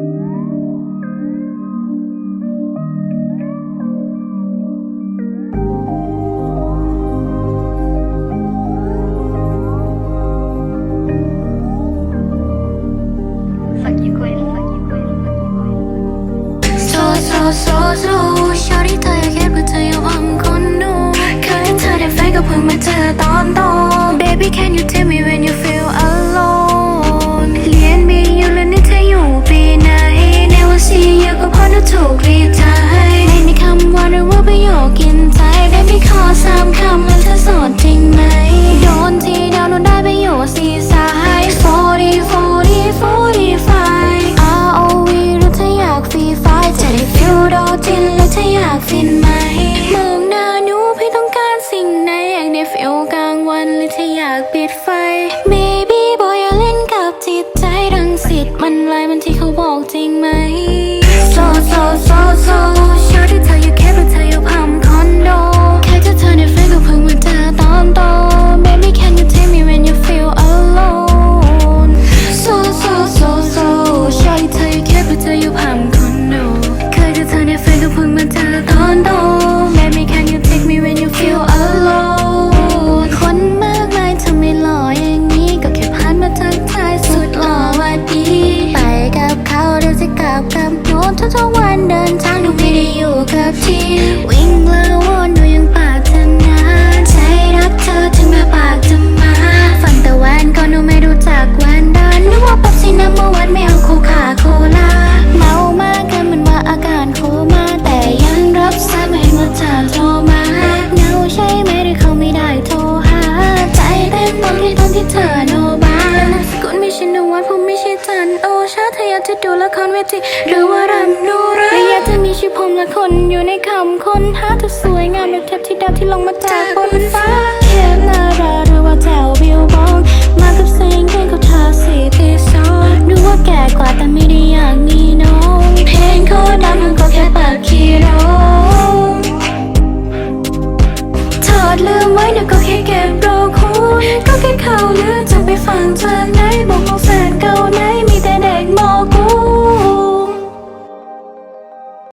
So so so so. shorty ฟินไหมมองหน้าหนูพี่ต้องการสิ่งไหนอยากได้ฟิลกลางวันหรือจะอยากปิดไฟ Maybe ทั้งทั้งวันเดินทางดูไม่ได้อยู่กับที่ น โอชาเธออยากจะดูละครเวทีหรือว่ารำนูรักอยากจะมีชื่อผมละคนอยู่ในคำคนหาเธอสวยงามแบบเทพที่ดาวที่ลงมาจากบนฟ้าเทพนาราหรือว่าแถวบิวบองมากับเสียงเพลงขาทาสีที่สองดูว่าแก่กว่าแต่ไม่ได้อยากมีน้องเพลงเขาดังมันก็แค่ปากขี้ร้องถอดลืมไว้เดี๋ยวก็แค่เก็บ